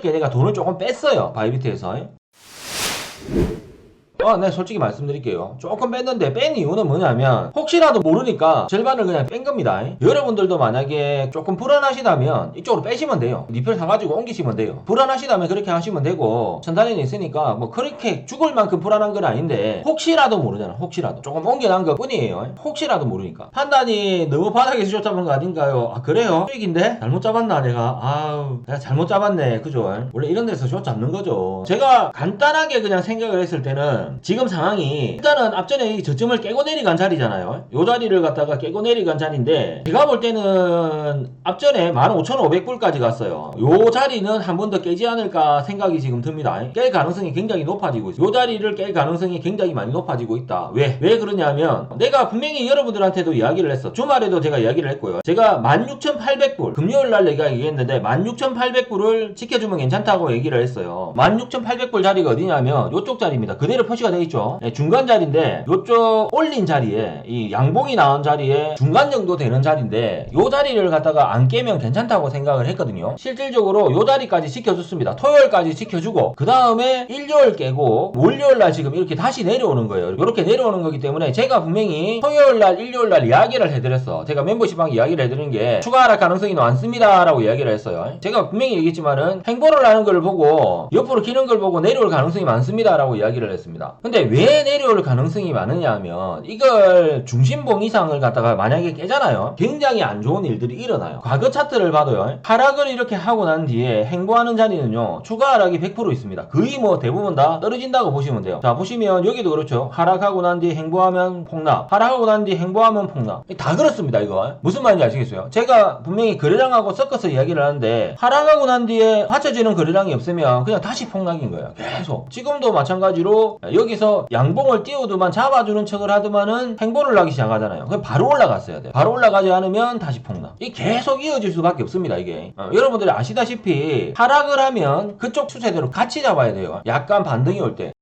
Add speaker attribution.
Speaker 1: 내가 돈을 조금 뺐어요. 바이비트에서. 아, 네, 솔직히 말씀드릴게요. 조금 뺐는데 뺀 이유는 뭐냐면 혹시라도 모르니까 절반을 그냥 뺀 겁니다. 여러분들도 만약에 조금 불안하시다면 이쪽으로 빼시면 돼요. 리필 사가지고 옮기시면 돼요. 불안하시다면 그렇게 하시면 되고 천단에는 있으니까 뭐 그렇게 죽을 만큼 불안한 건 아닌데 혹시라도 모르잖아. 혹시라도 조금 옮겨난 것 뿐이에요. 혹시라도 모르니까 판단이 너무 바닥에서 잡은 거 아닌가요? 아 그래요? 수익인데 잘못 잡았나 내가? 아우 내가 잘못 잡았네. 그죠? 원래 이런 데서 숏 잡는 거죠. 제가 간단하게 그냥 생각을 했을 때는 지금 상황이 일단은 앞전에 이 저점을 깨고 내려간 자리잖아요. 요 자리를 갖다가 깨고 내려간 자리인데 제가 볼 때는 앞전에 15,500불까지 갔어요. 요 자리는 한 번 더 깨지 않을까 생각이 지금 듭니다. 깰 가능성이 굉장히 높아지고 있어요. 요 자리를 깰 가능성이 굉장히 많이 높아지고 있다. 왜? 왜 그러냐면 내가 분명히 여러분들한테도 이야기를 했어. 주말에도 제가 이야기를 했고요. 제가 16,800불 금요일 날 얘기했는데 16,800불을 지켜주면 괜찮다고 얘기를 했어요. 16,800불 자리가 어디냐면 요쪽 자리입니다. 그대로 표시가 되어 있죠. 네, 중간 자리인데 요쪽 올린 자리에 이 양봉이 나온 자리에 중간 정도 되는 자리인데 요 자리를 갖다가 안 깨면 괜찮다고 생각을 했거든요. 실질적으로 요 자리까지 지켜줬습니다. 토요일까지 지켜주고 그 다음에 일요일 깨고 월요일 날 지금 이렇게 다시 내려오는 거예요. 이렇게 내려오는 거기 때문에 제가 분명히 토요일 날 일요일 날 이야기를 해드렸어. 제가 멤버십방 이야기를 해드린 게 추가 하락 가능성이 많습니다 라고 이야기를 했어요. 제가 분명히 얘기했지만은 행보를 하는 걸 보고 옆으로 기는 걸 보고 내려올 가능성이 많습니다 라고 이야기를 했습니다. 근데 왜 내려올 가능성이 많으냐 하면 이걸 중심봉 이상을 갖다가 만약에 깨잖아요. 굉장히 안 좋은 일들이 일어나요. 과거 차트를 봐도요. 하락을 이렇게 하고 난 뒤에 행보하는 자리는요. 추가 하락이 100% 있습니다. 거의 뭐 대부분 다 떨어진다고 보시면 돼요. 자 보시면 여기도 그렇죠. 하락하고 난 뒤에 행보하면 폭락. 하락하고 난 뒤에 행보하면 폭락. 다 그렇습니다 이거. 무슨 말인지 아시겠어요? 제가 분명히 거래량하고 섞어서 이야기를 하는데 하락하고 난 뒤에 받쳐지는 거래량이 없으면 그냥 다시 폭락인 거예요. 계속. 지금도 마찬가지로 여기서 양봉을 띄우더만 잡아주는 척을 하더만은 행보를 하기 시작하잖아요. 그럼 바로 올라갔어야 돼요. 바로 올라가지 않으면 다시 폭락. 이 계속 이어질 수밖에 없습니다 이게. 어, 여러분들이 아시다시피 하락을 하면 그쪽 추세대로 같이 잡아야 돼요. 약간 반등이 올 때.